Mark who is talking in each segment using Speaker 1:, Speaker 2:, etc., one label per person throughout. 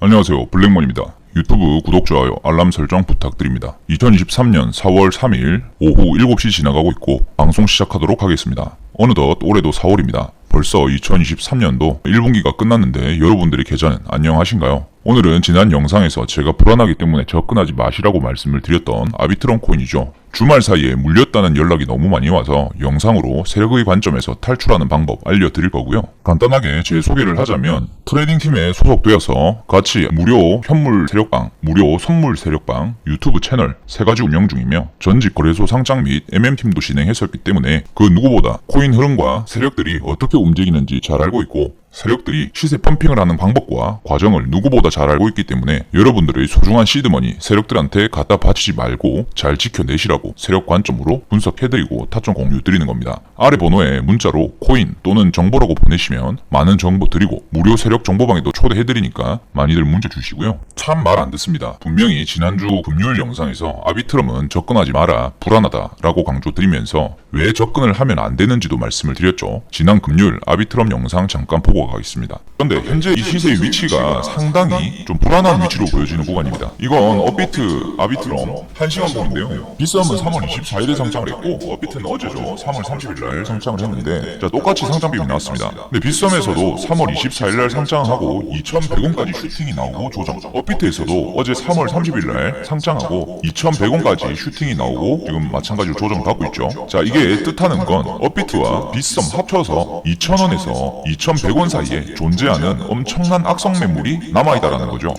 Speaker 1: 안녕하세요. 블랙몬입니다. 유튜브 구독, 좋아요, 알람 설정 부탁드립니다. 2023년 4월 3일 오후 7시 지나가고 있고 방송 시작하도록 하겠습니다. 어느덧 올해도 4월입니다. 벌써 2023년도 1분기가 끝났는데 여러분들의 계좌는 안녕하신가요? 오늘은 지난 영상에서 제가 불안하기 때문에 접근하지 마시라고 말씀을 드렸던 아비트론 코인이죠. 주말 사이에 물렸다는 연락이 너무 많이 와서 영상으로 세력의 관점에서 탈출하는 방법 알려드릴 거고요. 간단하게 제 소개를 하자면 트레이딩 팀에 소속되어서 같이 무료 현물 세력방, 무료 선물 세력방, 유튜브 채널 세 가지 운영 중이며 전직 거래소 상장 및 MM팀도 진행했었기 때문에 그 누구보다 코인 흐름과 세력들이 어떻게 움직이는지 잘 알고 있고 세력들이 시세 펌핑을 하는 방법과 과정을 누구보다 잘 알고 있기 때문에 여러분들의 소중한 시드머니 세력들한테 갖다 바치지 말고 잘 지켜내시라고 세력 관점으로 분석해드리고 타점 공유 드리는 겁니다. 아래 번호에 문자로 코인 또는 정보라고 보내시면 많은 정보 드리고 무료 세력 정보방에도 초대해드리니까 많이들 문자 주시고요. 참 말 안 듣습니다. 분명히 지난주 금요일 영상에서 아비트럼은 접근하지 마라 불안하다 라고 강조드리면서 왜 접근을 하면 안 되는지도 말씀을 드렸죠. 지난 금요일 아비트럼 영상 잠깐 보고 가겠습니다. 그런데 현재 이 시세의 위치가 상당히 좀 불안한 위치로 보여지는 구간입니다. 이건 업비트 아비트럼 1시간 봉인데요. 비싸면 3월 24일에 상장을 했고 업비트는 어제죠. 3월 30일 날 상장을 했는데 자 똑같이 상장비이 나왔습니다. 근데 빗썸에서도 3월 24일 날 상장하고 2,100원까지 슈팅이 나오고 조정. 업비트에서도 어제 3월 30일 날 상장하고 2,100원까지 슈팅이 나오고 지금 마찬가지로 조정 받고 있죠. 자 이게 뜻하는 건 업비트와 빗썸 합쳐서 2,000원에서 2,100원 사이에 존재하는 엄청난 악성 매물이 남아있다라는 거죠.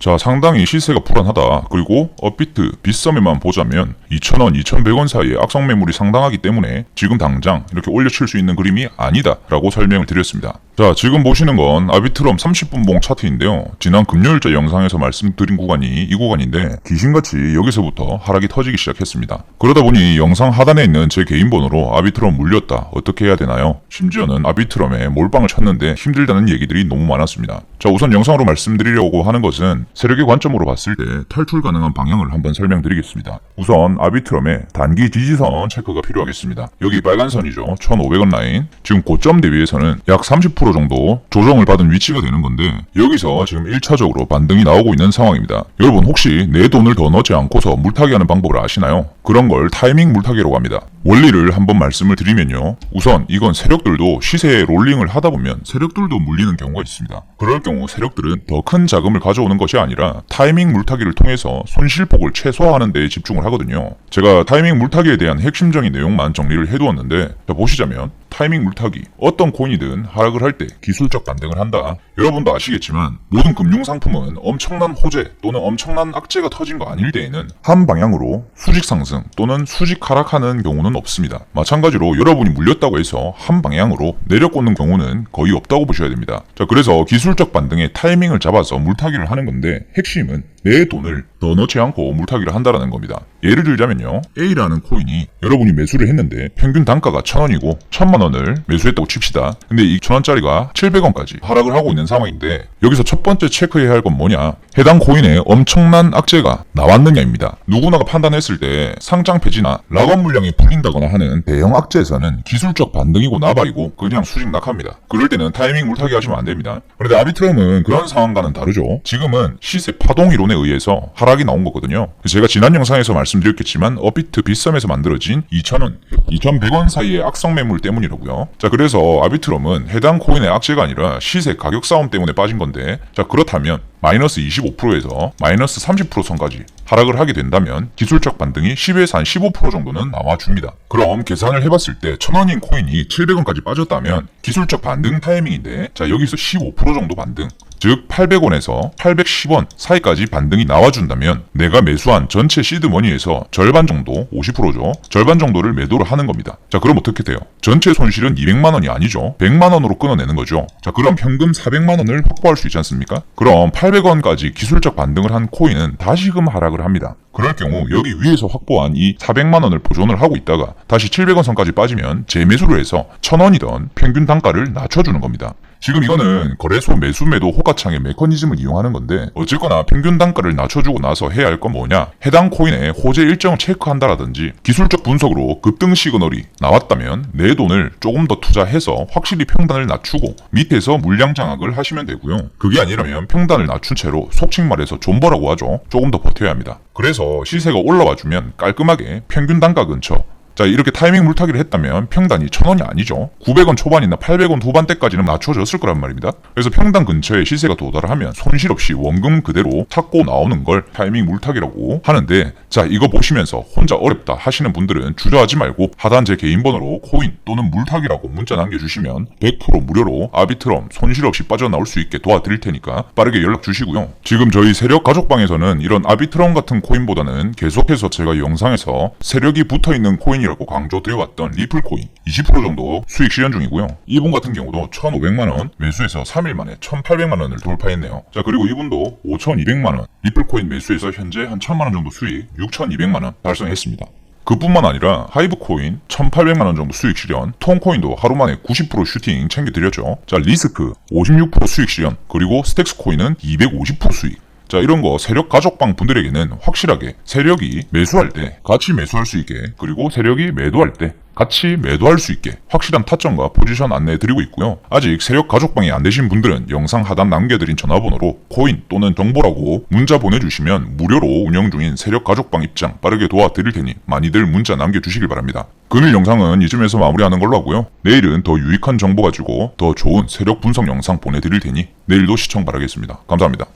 Speaker 1: 자, 상당히 시세가 불안하다. 그리고 업비트, 빗썸에만 보자면 2,000원, 2,100원 사이에 악성 매물이 상당하기 때문에 지금 당장 이렇게 올려칠 수 있는 그림이 아니다. 라고 설명을 드렸습니다. 자, 지금 보시는 건 아비트럼 30분봉 차트인데요. 지난 금요일자 영상에서 말씀드린 구간이 이 구간인데 귀신같이 여기서부터 하락이 터지기 시작했습니다. 그러다 보니 영상 하단에 있는 제 개인 번호로 아비트럼 물렸다. 어떻게 해야 되나요? 심지어는 아비트럼에 몰빵을 쳤는데 힘들다는 얘기들이 너무 많았습니다. 자, 우선 영상으로 말씀드리려고 하는 것은 세력의 관점으로 봤을 때 탈출 가능한 방향을 한번 설명드리겠습니다. 우선 아비트럼의 단기 지지선 체크가 필요하겠습니다. 여기 빨간 선이죠. 1,500원 라인. 지금 고점 대비해서는 약 30% 정도 조정을 받은 위치가 되는 건데 여기서 지금 1차적으로 반등이 나오고 있는 상황입니다. 여러분 혹시 내 돈을 더 넣지 않고서 물타기 하는 방법을 아시나요? 그런 걸 타이밍 물타기라고 합니다. 원리를 한번 말씀을 드리면요. 우선 이건 세력들도 시세에 롤링을 하다 보면 세력들도 물리는 경우가 있습니다. 그럴 경우 세력들은 더 큰 자금을 가져오는 것이 아니라 타이밍 물타기를 통해서 손실폭을 최소화하는 데 집중을 하거든요. 제가 타이밍 물타기에 대한 핵심적인 내용만 정리를 해두었는데 자, 보시자면 타이밍 물타기 어떤 코인이든 하락을 할 때 기술적 반등을 한다. 여러분도 아시겠지만 모든 금융 상품은 엄청난 호재 또는 엄청난 악재가 터진 거 아닐 때에는 한 방향으로 수직 상승 또는 수직 하락하는 경우는 없습니다. 마찬가지로 여러분이 물렸다고 해서 한 방향으로 내려꽂는 경우는 거의 없다고 보셔야 됩니다. 자 그래서 기술적 반등의 타이밍을 잡아서 물타기를 하는 건데 핵심은 내 돈을 더 넣지 않고 물타기를 한다라는 겁니다. 예를 들자면요. A라는 코인이 여러분이 매수를 했는데 평균 단가가 1000원이고 1000만 원을 매수했다고 칩시다. 근데 이 1000원짜리가 700원까지 하락을 하고 있는 상황인데 여기서 첫 번째 체크해야 할 건 뭐냐? 해당 코인에 엄청난 악재가 나왔느냐입니다. 누구나가 판단했을 때 상장 폐지나 락업 물량이 풀린다거나 하는 대형 악재에서는 기술적 반등이고 나발이고 그냥 수직 낙합니다. 그럴 때는 타이밍 물타기 하시면 안 됩니다. 그런데 아비트럼은 그런 상황과는 다르죠. 지금은 시세 파동 이론 에 의해서 하락이 나온 거거든요. 제가 지난 영상에서 말씀드렸겠지만 업비트 빗썸에서 만들어진 2,000원, 2,100원 사이의 악성 매물 때문이라고요. 자 그래서 아비트럼은 해당 코인의 악재가 아니라 시세 가격 싸움 때문에 빠진 건데 자 그렇다면 마이너스 25%에서 마이너스 30% 선까지 하락을 하게 된다면 기술적 반등이 10에서 한 15% 정도는 나와줍니다. 그럼 계산을 해봤을 때 1000원인 코인이 700원까지 빠졌다면 기술적 반등 타이밍인데 자 여기서 15% 정도 반등 즉 800원에서 810원 사이까지 반등이 나와준다면 내가 매수한 전체 시드머니에서 절반 정도 50%죠. 절반 정도를 매도를 하는 겁니다. 자 그럼 어떻게 돼요? 전체 손실은 200만원이 아니죠. 100만원으로 끊어내는 거죠. 자 그럼 현금 400만원을 확보할 수 있지 않습니까? 그럼 800원까지 기술적 반등을 한 코인은 다시금 하락을 합니다. 그럴 경우 여기 위에서 확보한 이 400만 원을 보존을 하고 있다가 다시 700원 선까지 빠지면 재매수를 해서 1000원이던 평균 단가를 낮춰주는 겁니다. 지금 이거는 거래소 매수 매도 호가창의 메커니즘을 이용하는 건데 어쨌거나 평균 단가를 낮춰주고 나서 해야 할 건 뭐냐? 해당 코인의 호재 일정을 체크한다라든지 기술적 분석으로 급등 시그널이 나왔다면 내 돈을 조금 더 투자해서 확실히 평단을 낮추고 밑에서 물량 장악을 하시면 되고요. 그게 아니라면 평단을 낮춘 채로 속칭 말해서 존버라고 하죠. 조금 더 버텨야 합니다. 그래서 시세가 올라와 주면 깔끔하게 평균 단가 근처 자 이렇게 타이밍 물타기를 했다면 평단이 1000원이 아니죠. 900원 초반이나 800원 후반대까지는 낮춰졌을 거란 말입니다. 그래서 평단 근처에 시세가 도달하면 손실 없이 원금 그대로 찾고 나오는 걸 타이밍 물타기라고 하는데 자 이거 보시면서 혼자 어렵다 하시는 분들은 주저하지 말고 하단 제 개인 번호로 코인 또는 물타기라고 문자 남겨주시면 100% 무료로 아비트럼 손실 없이 빠져나올 수 있게 도와드릴 테니까 빠르게 연락 주시고요. 지금 저희 세력 가족방에서는 이런 아비트럼 같은 코인보다는 계속해서 제가 영상에서 세력이 붙어있는 코인 이라고 강조드려왔던 리플 코인 20% 정도 수익 실현 중이고요. 이분 같은 경우도 1,500만원 매수해서 3일 만에 1,800만원을 돌파했네요. 자 그리고 이분도 5,200만원 리플 코인 매수해서 현재 한 1,000만원 정도 수익 6,200만원 달성했습니다. 그뿐만 아니라 하이브 코인 1,800만원 정도 수익 실현, 톤코인도 하루 만에 90% 슈팅 챙겨드렸죠. 자, 리스크 56% 수익 실현, 그리고 스택스 코인은 250% 수익. 자, 이런 거 세력 가족방 분들에게는 확실하게 세력이 매수할 때 같이 매수할 수 있게, 그리고 세력이 매도할 때 같이 매도할 수 있게 확실한 타점과 포지션 안내해 드리고 있고요. 아직 세력 가족방이 안 되신 분들은 영상 하단 남겨드린 전화번호로 코인 또는 정보라고 문자 보내주시면 무료로 운영 중인 세력 가족방 입장 빠르게 도와드릴 테니 많이들 문자 남겨주시길 바랍니다. 금일 영상은 이쯤에서 마무리하는 걸로 하고요. 내일은 더 유익한 정보 가지고 더 좋은 세력 분석 영상 보내드릴 테니 내일도 시청 바라겠습니다. 감사합니다.